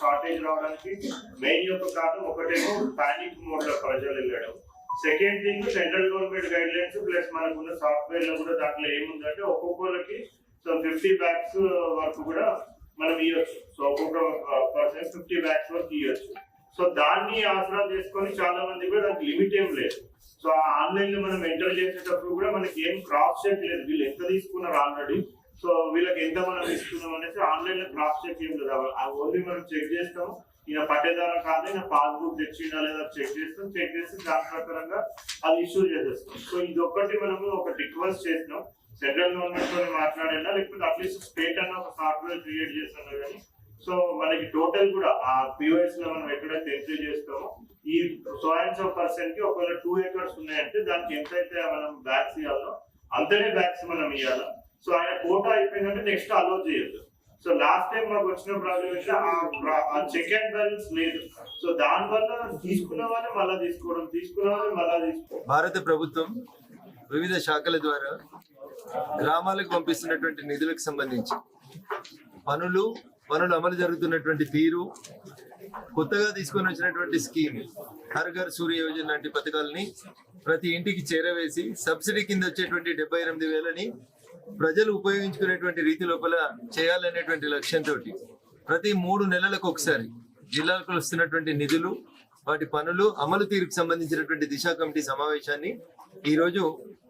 Shortage రావడానికి main యొక్క కారణం ఒకటేమో పానిక్ మోడ్లో ప్రజలు వెళ్ళడం. Second thing central government guidelines plus మనకున్న సాఫ్ట్వేర్లో కూడా దాంట్లో ఏముందంటే ఒక్కొక్కరికి సో ఫిఫ్టీ బ్యాగ్స్ వరకు కూడా మనం ఇవ్వచ్చు సో ఒక్కొక్క పర్సన్ ఫిఫ్టీ బ్యాగ్స్ వరకు ఇవ్వచ్చు సో దాన్ని ఆసరా చేసుకొని చాలా మంది కూడా దానికి లిమిట్ ఏం లేదు. సో ఆ ఆన్లైన్లో మనం ఎంటర్ చేసేటప్పుడు కూడా మనకి ఏం క్రాస్ చెక్ లేదు. వీళ్ళు ఎంత తీసుకున్నారు ఆల్రెడీ సో వీళ్ళకి ఎంత మనం ఇస్తున్నాం అనేసి ఆన్లైన్లో క్రాస్ చెక్ ఏం లేదు ఓన్లీ మనం చెక్ చేస్తాం ఈయన పట్టేదారం కాదు ఈయన పాస్బుక్ తెచ్చిండా లేదా చెక్ చేస్తాం. చెక్ చేసి దాని ప్రకారంగా అది ఇష్యూ చేసేస్తాం. సో ఇది ఒక్కటి మనము ఒక రిక్వెస్ట్ చేసినాం. సెంట్రల్ గవర్నమెంట్తో మాట్లాడినా లేకపోతే అట్లీస్ట్ స్టేట్ అన్న ఒక సాఫ్ట్వేర్ క్రియేట్ చేస్తున్నా కానీ సో మనకి టోటల్ కూడా ఆ పిఓఎస్లో మనం ఎక్కడైతే ఎంట్రీ చేస్తామో ఈ సో సో పర్సన్కి ఒకవేళ టూ ఏకర్స్ ఉన్నాయంటే దానికి ఎంతైతే మనం బ్యాగ్స్ ఇవ్వాలో అంతనే బ్యాగ్స్ మనం ఇవ్వాలా? సో ఆయన కోటా అయిపోయిందంటే నెక్స్ట్ అలో చేయొద్దు. సో లాస్ట్ టైం మాకు వచ్చిన ప్రాబ్లం ఏంటంటే ఆ చెక్ అండ్ బ్యాలెన్స్ లేదు. సో దాని వల్ల తీసుకున్న వాళ్ళే మళ్ళా తీసుకోవడం తీసుకున్న వాళ్ళే మళ్ళా తీసుకోవడం. భారత ప్రభుత్వం వివిధ శాఖల ద్వారా గ్రామాలకు పంపిస్తున్నటువంటి నిధులకు సంబంధించి పనులు పనులు అమలు జరుగుతున్నటువంటి తీరు కొత్తగా తీసుకొని వచ్చినటువంటి స్కీమ్ హర్ ఘర్ సూర్య యోజన లాంటి పథకాలని ప్రతి ఇంటికి చేరవేసి సబ్సిడీ కింద వచ్చేటువంటి డెబ్బై ఎనిమిది వేలని ప్రజలు ఉపయోగించుకునేటువంటి రీతి లోపల చేయాలనేటువంటి లక్ష్యంతో ప్రతి మూడు నెలలకు ఒకసారి జిల్లాలకు వస్తున్నటువంటి నిధులు వాటి పనులు అమలు తీరుకు సంబంధించినటువంటి దిశా కమిటీ సమావేశాన్ని ఈ రోజు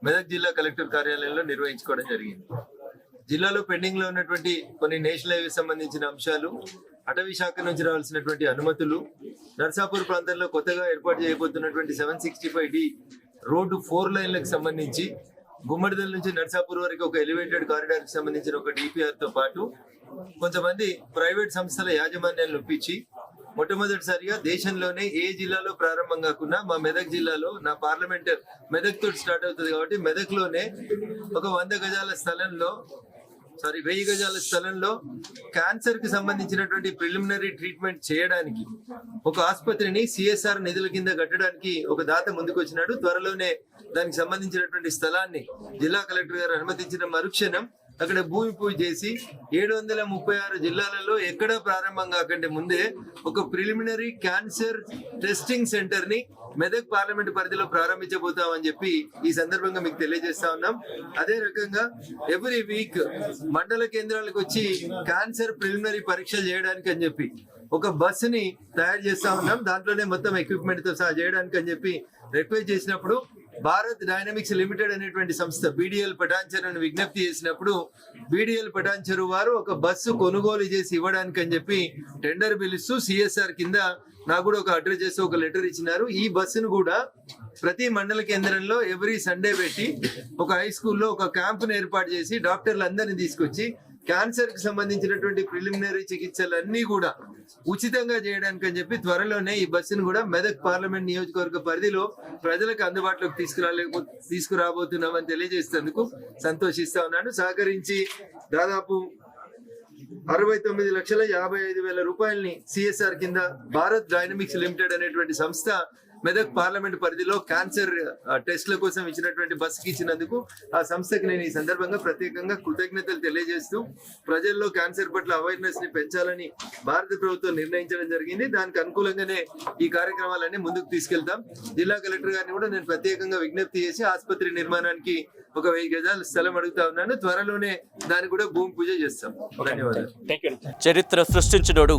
మెదక్ జిల్లా కలెక్టర్ కార్యాలయంలో నిర్వహించుకోవడం జరిగింది. జిల్లాలో పెండింగ్లో ఉన్నటువంటి కొన్ని నేషనల్ హైవే సంబంధించిన అంశాలు అటవీ శాఖ నుంచి రావాల్సినటువంటి అనుమతులు నర్సాపూర్ ప్రాంతంలో కొత్తగా ఏర్పాటు చేయబోతున్నటువంటి seven sixty five D road four లైన్లకు సంబంధించి గుమ్మడిదల నుంచి నర్సాపూర్ వరకు ఒక ఎలివేటెడ్ కారిడార్కి సంబంధించిన ఒక డిపిఆర్తో పాటు కొంతమంది ప్రైవేట్ సంస్థల యాజమాన్యాలను ఒప్పించి మొట్టమొదటిసారిగా దేశంలోనే ఏ జిల్లాలో ప్రారంభం కాకుండా మా మెదక్ జిల్లాలో నా పార్లమెంట్ మెదక్ తోటి స్టార్ట్ అవుతుంది కాబట్టి మెదక్లోనే ఒక వంద గజాల స్థలంలో సారీ వెయ్యి గజాల స్థలంలో క్యాన్సర్కి సంబంధించినటువంటి ప్రిలిమినరీ ట్రీట్మెంట్ చేయడానికి ఒక ఆసుపత్రిని సిఎస్ఆర్ నిధుల కింద కట్టడానికి ఒక దాత ముందుకు వచ్చినాడు త్వరలోనే దానికి సంబంధించినటువంటి స్థలాన్ని జిల్లా కలెక్టర్ గారు అనుమతించిన మరుక్షణం అక్కడ భూమి పూజ చేసి ఏడు వందల ముప్పై ఆరు జిల్లాలలో ఎక్కడ ప్రారంభం కాకంటే ముందే ఒక ప్రిలిమినరీ క్యాన్సర్ టెస్టింగ్ సెంటర్ని మెదక్ పార్లమెంట్ పరిధిలో ప్రారంభించబోతామని చెప్పి ఈ సందర్భంగా మీకు తెలియజేస్తా ఉన్నాం. అదే రకంగా ఎవ్రీ వీక్ మండల కేంద్రాలకు వచ్చి క్యాన్సర్ ప్రిలిమినరీ పరీక్షలు చేయడానికి అని చెప్పి ఒక బస్సుని తయారు చేస్తా ఉన్నాం. దాంట్లోనే మొత్తం ఎక్విప్మెంట్తో సహా చేయడానికి అని చెప్పి రిక్వెస్ట్ చేసినప్పుడు భారత్ డైనమిక్స్ లిమిటెడ్ అనేటువంటి సంస్థ బీడీఎల్ పటాన్చర్ అని విజ్ఞప్తి చేసినప్పుడు బీడీఎల్ పటాన్చరు వారు ఒక బస్సు కొనుగోలు చేసి ఇవ్వడానికి అని చెప్పి టెండర్ పిలుస్తూ సిఎస్ఆర్ కింద నాకు కూడా ఒక అడ్రస్ చేసి ఒక లెటర్ ఇచ్చినారు. ఈ బస్సును కూడా ప్రతి మండల కేంద్రంలో ఎవ్రీ సండే పెట్టి ఒక హై స్కూల్లో ఒక క్యాంపును ఏర్పాటు చేసి డాక్టర్లు అందరినీ తీసుకొచ్చి క్యాన్సర్కి సంబంధించినటువంటి ప్రిలిమినరీ చికిత్సలన్నీ కూడా ఉచితంగా చేయడానికి అని చెప్పి త్వరలోనే ఈ బస్సును కూడా మెదక్ పార్లమెంట్ నియోజకవర్గ పరిధిలో ప్రజలకు అందుబాటులోకి తీసుకురాలే తీసుకురాబోతున్నామని తెలియజేసేందుకు సంతోషిస్తా ఉన్నాను. సహకరించి దాదాపు అరవై తొమ్మిది లక్షల యాభై ఐదు వేల రూపాయలని సిఎస్ఆర్ కింద భారత్ డైనమిక్స్ లిమిటెడ్ అనేటువంటి సంస్థ మెదక్ పార్లమెంట్ పరిధిలో క్యాన్సర్ టెస్ట్ల కోసం ఇచ్చినటువంటి బస్కి ఇచ్చినందుకు ఆ సంస్థకి నేను ఈ సందర్భంగా ప్రత్యేకంగా కృతజ్ఞతలు తెలియజేస్తూ ప్రజల్లో క్యాన్సర్ పట్ల అవేర్నెస్ని పెంచాలని భారత ప్రభుత్వం నిర్ణయించడం జరిగింది. దానికి అనుకూలంగానే ఈ కార్యక్రమాలన్నీ ముందుకు తీసుకెళ్తాం. జిల్లా కలెక్టర్ గారిని కూడా నేను ప్రత్యేకంగా విజ్ఞప్తి చేసి ఆసుపత్రి నిర్మాణానికి ఒక వెయ్యి గజాల స్థలం అడుగుతా ఉన్నాను. త్వరలోనే దానికి కూడా భూమి పూజ చేస్తాం. ధన్యవాదాలు. చరిత్ర సృష్టించినోడు